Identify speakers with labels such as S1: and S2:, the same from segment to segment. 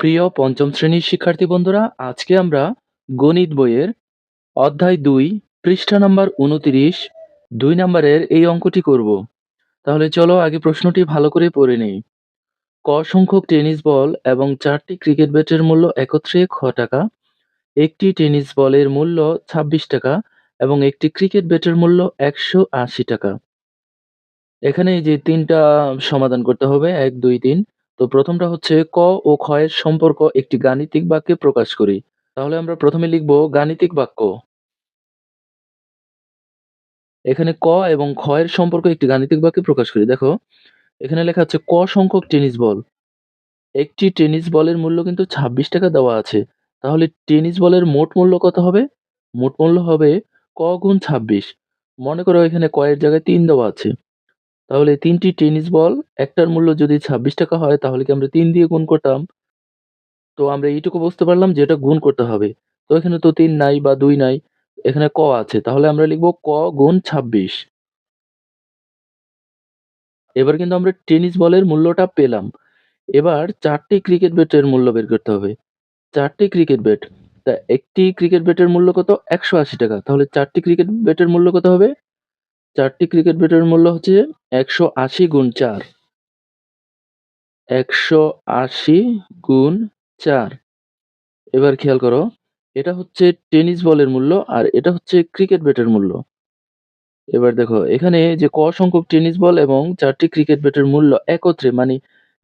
S1: প্রিয় পঞ্চম শ্রেণির শিক্ষার্থী বন্ধুরা, আজকে আমরা গণিত বইয়ের অধ্যায় দুই, পৃষ্ঠা নাম্বার উনতিরিশ, দুই নম্বরের এই অঙ্কটি করব। তাহলে চলো আগে প্রশ্নটি ভালো করে পড়ে নেই। ক সংখ্যক টেনিস বল এবং চারটি ক্রিকেট ব্যাটের মূল্য একত্রে খ টাকা, একটি টেনিস বলের মূল্য ছাব্বিশ টাকা এবং একটি ক্রিকেট ব্যাটের মূল্য একশো আশি টাকা। এখানে যে তিনটা সমাধান করতে হবে, এক, দুই, তিন। তো প্রথমটা হচ্ছে ক ও খ এর সম্পর্ক একটি গাণিতিক বাক্যে প্রকাশ করি। তাহলে আমরা প্রথমে লিখব গাণিতিক বাক্য। এখানে ক এবং খ এর সম্পর্ক একটি গাণিতিক বাক্যে প্রকাশ করি। দেখো, এখানে লেখা আছে ক সংখ্যক টেনিস বল। একটি টেনিস বলের মূল্য কিন্তু ছাব্বিশ টাকা দেওয়া আছে। তাহলে টেনিস বলের মোট মূল্য কত হবে? মোট মূল্য হবে ক গুণ ছাব্বিশ। মনে করো এখানে ক এর জায়গায় তিন দেওয়া আছে। তাহলে তিনটি টেনিস বল, একটার মূল্য যদি ছাব্বিশ টাকা হয়, তাহলে কি আমরা তিন দিয়ে গুণ করতাম? তো আমরা এইটুকু বুঝতে পারলাম যে এটা গুণ করতে হবে। তো এখানে তো তিন নাই বা দুই নাই, এখানে ক আছে। তাহলে আমরা লিখব ক গুণ ছাব্বিশ। এবার কিন্তু আমরা টেনিস বলের মূল্যটা পেলাম। এবার চারটি ক্রিকেট ব্যাটের মূল্য বের করতে হবে। চারটি ক্রিকেট ব্যাট, তা একটি ক্রিকেট ব্যাটের মূল্য কত? একশো আশি টাকা। তাহলে চারটি ক্রিকেট ব্যাটের মূল্য কত হবে? চারটি ক্রিকেট ব্যাটের মূল্য হচ্ছে একশো আশি গুণ চার। একশো আশি গুণ চার। এবার খেয়াল করো, এটা হচ্ছে টেনিস বলের মূল্য আর এটা হচ্ছে ক্রিকেট ব্যাটের মূল্য। এবার দেখো, এখানে যে ক সংখ্যক টেনিস বল এবং চারটি ক্রিকেট ব্যাটের মূল্য একত্রে মানে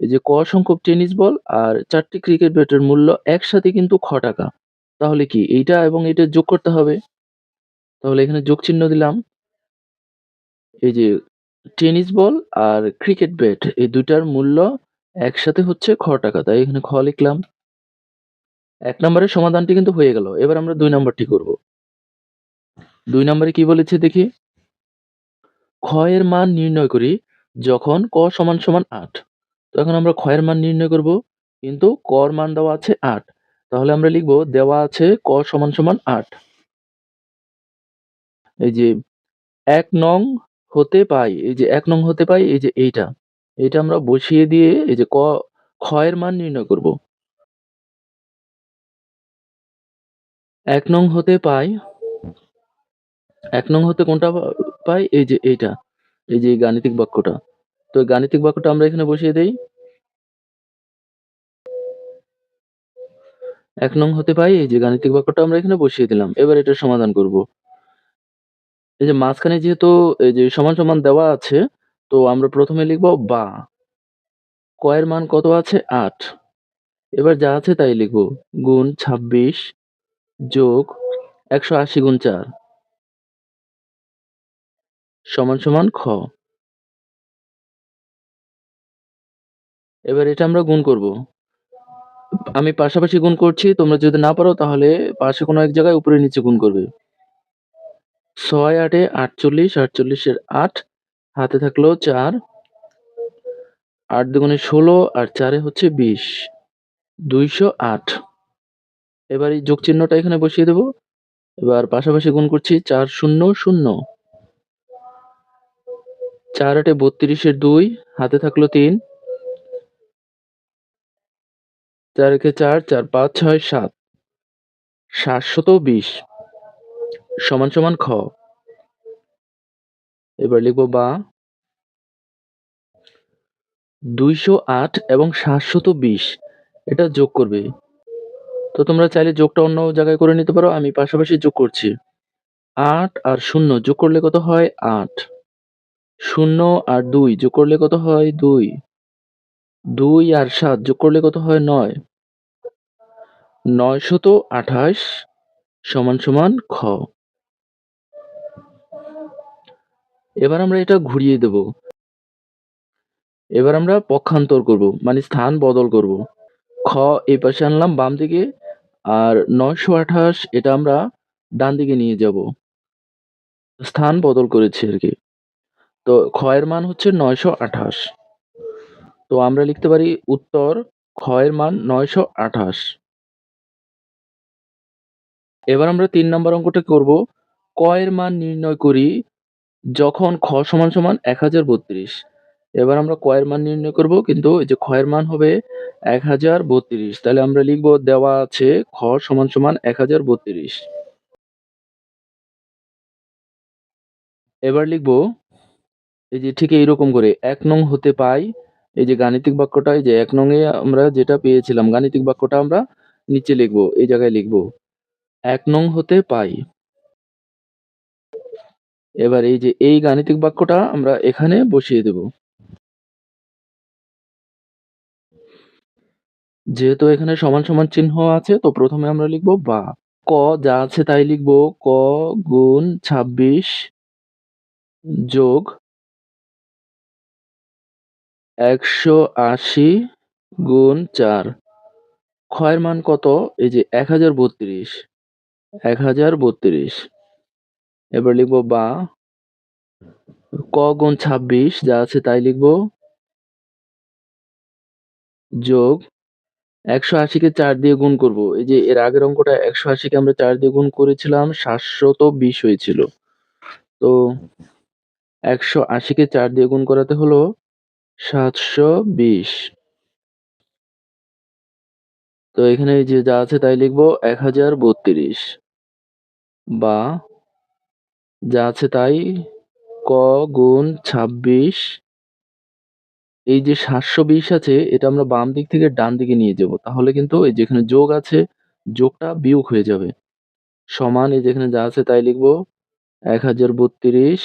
S1: এই যে ক সংখ্যক টেনিস বল আর চারটি ক্রিকেট ব্যাটের মূল্য একসাথে কিন্তু খ টাকা। তাহলে কি, এইটা এবং এটা যোগ করতে হবে? তাহলে এখানে যোগ চিহ্ন দিলাম। এই যে টেনিস বল আর ক্রিকেট ব্যাট, এই দুটার মূল্য একসাথে হচ্ছে খ টাকা। তাই এখানে খ লিখলাম। এক নম্বরের সমাধানটি কিন্তু হয়ে গেল। এবার আমরা দুই নম্বরটি করব। দুই নম্বরে কি বলেছে দেখি? এর মান নির্ণয় করি যখন ক সমান সমান আট। তো এখন আমরা এর মান নির্ণয় করব। কিন্তু ক এর মান দেওয়া আছে আট। তাহলে আমরা লিখব দেওয়া আছে ক সমান সমান আট। এই যে এক নং হতে পাই, এই যে এক নং হতে পাই, এই যে এইটা। এইটা আমরা বসিয়ে দিয়ে এই যে ক এর মান নির্ণয় করব। এক নং হতে পাই, এক নং হতে কোনটা পাই, এই যে এইটা, এই যে গাণিতিক বাক্যটা। তো গাণিতিক বাক্যটা আমরা এখানে বসিয়ে দেই। এক নং হতে পাই, এই যে গাণিতিক বাক্যটা আমরা এখানে বসিয়ে দিলাম। এবার এটা সমাধান করব। এই যে মাঝখানে যেহেতু, এই যে সমান সমান দেওয়া আছে, তো আমরা প্রথমে লিখব বা। কয়ের মান কত আছে? আট। এবার যা আছে তাই লিখব। গুণ ছাব্বিশ যোগ একশো আশি গুণ চার। সমান সমান খ। এবার এটা আমরা গুণ করব। আমি পাশাপাশি গুণ করছি, তোমরা যদি না পারো তাহলে পাশে কোনো এক জায়গায় উপরে নিচে গুণ করবে। ছয় আটে আটচল্লিশ, আটচল্লিশের আট, হাতে থাকল চার। আট দুগুণে ষোলো আর চারে হচ্ছে বিশ, দুইশো আট। এবার এই যোগ চিহ্নটা এখানে বসিয়ে দেব। এবার পাশাপাশি গুণ করছি চার শূন্য শূন্য। চার আটে বত্রিশের দুই, হাতে থাকল তিন। চার একে চার চার পাঁচ, ছয়, সাত। সাতশত বিশ। সমান সমান খ। এবার লিখব বা। দুইশো আট এবং সাতশত বিশ, এটা যোগ করবে। তো তোমরা চাইলে যোগটা অন্য জায়গায় করে নিতে পারো, আমি পাশাপাশি যোগ করছি। আট আর শূন্য যোগ করলে কত হয়? আট। শূন্য আর দুই যোগ করলে কত হয়? দুই। দুই আর সাত যোগ করলে কত হয়? নয়। নয়শত আঠাশ সমান সমান খ। এবার আমরা এটা ঘুরিয়ে দেব। এবার আমরা পক্ষান্তর করব মানে স্থান বদল করব। খ এই পাশে আনলাম বাম দিকে, আর নয়শো আঠাশ, এটা আমরা ডান দিকে নিয়ে যাব। স্থান বদল করেছি আর কি। তো এর মান হচ্ছে নয়শো আঠাশ। তো আমরা লিখতে পারি উত্তর এর মান নয়শো আঠাশ। এবার আমরা তিন নম্বর অঙ্কটা করব। ক এর মান নির্ণয় করি যখন খ সমান সমান এক হাজার বত্রিশ। এবার আমরা ক এর মান নির্ণয় করব, কিন্তু এই যে খ এর মান হবে 1032 তাহলে আমরা লিখব দেওয়া আছে খ সমান সমান 1032 এবার লিখব, এই যে ঠিক এইরকম করে এক নং হতে পাই, এই যে গাণিতিক বাক্যটা, এই যে এক নং এ আমরা যেটা পেয়েছিলাম, গাণিতিক বাক্যটা আমরা নিচে লিখব, এই জায়গায় লিখব, এক নং হতে পাই। এবার এই যে এই গাণিতিক বাক্যটা আমরা এখানে বসিয়ে দেব। যেহেতু এখানে সমান সমান চিহ্ন আছে, তো প্রথমে আমরা লিখব বা। ক যা আছে তাই লিখব। ক গুণ ছাব্বিশ যোগ একশো আশি গুণ চার। ক্ষয়ের মান কত? এই যে এক হাজার বত্রিশ। এক হাজার বত্রিশ। এবার লিখব বা। ক গুণ ছাব্বিশ যা আছে তাই লিখব। যোগ একশো আশিকে চার দিয়ে গুণ করব। এই যে এর আগের অঙ্কটা একশো আশিকে আমরা চার দিয়ে গুণ করেছিলাম, সাতশত বিশ হয়েছিল। তো একশো আশিকে চার দিয়ে গুণ করাতে হলো সাতশো বিশ। তো এখানে যে যা আছে তাই লিখব এক হাজার বত্রিশ। বা যা আছে তাই? ক গুণ ছাব্বিশ। এই যে সাতশো বিশ আছে, এটা আমরা বাম দিক থেকে ডান দিকে নিয়ে যাব। তাহলে কিন্তু এই যেখানে যোগ আছে, যোগটা বিয়োগ হয়ে যাবে। সমান এই যেখানে যা আছে তাই লিখব এক হাজার বত্রিশ।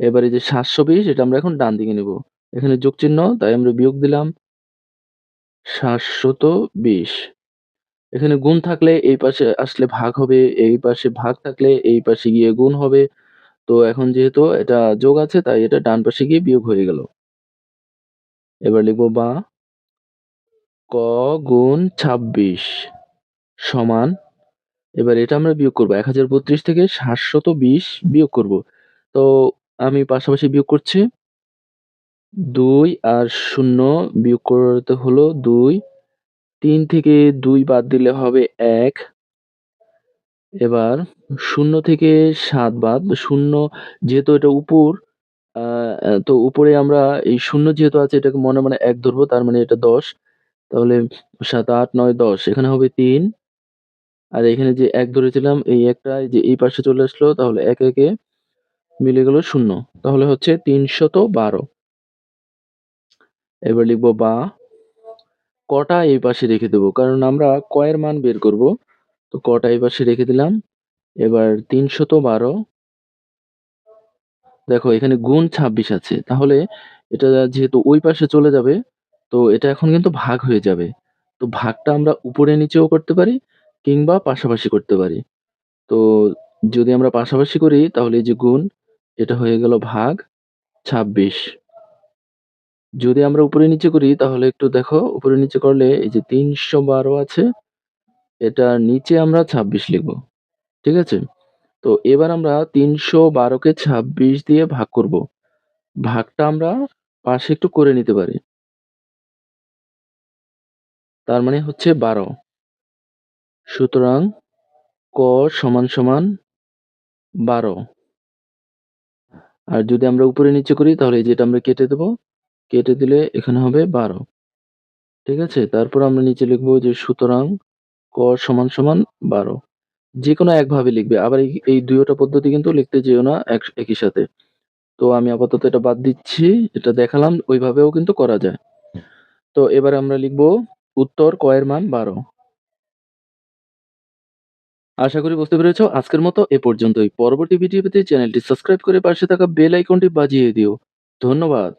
S1: এবার এই যে সাতশো বিশ, এটা আমরা এখন ডান দিকে নেব। এখানে যোগ চিহ্ন তাই আমরা বিয়োগ দিলাম সাতশত বিশ। এখানে গুণ থাকলে এই পাশে আসলে ভাগ হবে, এই পাশে ভাগ থাকলে এই পাশে গিয়ে গুণ হবে। তো এখন যেহেতু এটা যোগ আছে, তাই এটা ডান পাশে গিয়ে বিয়োগ হয়ে গেল। এবার লিখব বা ক গুণ ছাব্বিশ সমান, এবার এটা আমরা বিয়োগ করব, এক হাজার বত্রিশ থেকে সাতশত বিশ বিয়োগ করব। তো আমি পাশাপাশি বিয়োগ করছি, দুই আর শূন্য বিয়োগ করতে হলো দুই তিন থেকে দুই বাদ দিলে হবে এক। এবার শূন্য থেকে সাত বাদ, শূন্য যেহেতু এটা উপর তো উপরে আমরা এই শূন্য যেহেতু আছে এটাকে মনে মনে এক ধরবো, তার মানে এটা দশ। তাহলে সাত, আট, নয়, দশ, এখানে হবে তিন। আর এখানে যে এক ধরেছিলাম, এই একটা যে এই পাশে চলে আসলো, তাহলে এক, একে মিলে গেল শূন্য। তাহলে হচ্ছে তিনশত বারো। এবার লিখব বা কটা এই পাশে রেখে দেবো? কারণ আমরা কয়ের মান বের করব। তো কটা এই পাশে রেখে দিলাম। এবার তিনশত বারো। দেখো, এখানে গুণ ছাব্বিশ আছে। তাহলে এটা যেহেতু ওই পাশে চলে যাবে, তো এটা এখন কিন্তু ভাগ হয়ে যাবে। তো ভাগটা আমরা উপরে নিচেও করতে পারি কিংবা পাশাপাশি করতে পারি। তো যদি আমরা পাশাপাশি করি, তাহলে এই যে গুণ, এটা হয়ে গেল ভাগ ছাব্বিশ। যদি আমরা উপরে নিচে করি, তাহলে একটু দেখো, উপরে নিচে করলে এই যে তিনশো বারো আছে, এটা নিচে আমরা ছাব্বিশ লিখব, ঠিক আছে? তো এবার আমরা তিনশো বারোকে ছাব্বিশ দিয়ে ভাগ করব। ভাগটা আমরা পাশে একটু করে নিতে পারি। তার মানে হচ্ছে বারো। সুতরাং ক সমান সমান বারো। আর যদি আমরা উপরে নিচে করি, তাহলে যেটা আমরা কেটে দেব। কেটে দিলে এখানে হবে বারো। ঠিক আছে? তারপর আমরা নিচে লিখব যে সুতরাং ক সমান সমান বারো। যে কোনো একভাবে লিখবে। আবার এই দুইটা পদ্ধতি কিন্তু লিখতে যেও না এক, একই সাথে। তো আমি আপাতত এটা বাদ দিচ্ছি। এটা দেখালাম, ওইভাবেও কিন্তু করা যায়। তো এবার আমরা লিখব উত্তর কয়ের মান বারো। আশা করি বুঝতে পেরেছ? আজকের মতো এ পর্যন্তই। পরবর্তী ভিডিও পেতে চ্যানেলটি সাবস্ক্রাইব করে পাশে থাকা বেল আইকনটি বাজিয়ে দিও। ধন্যবাদ।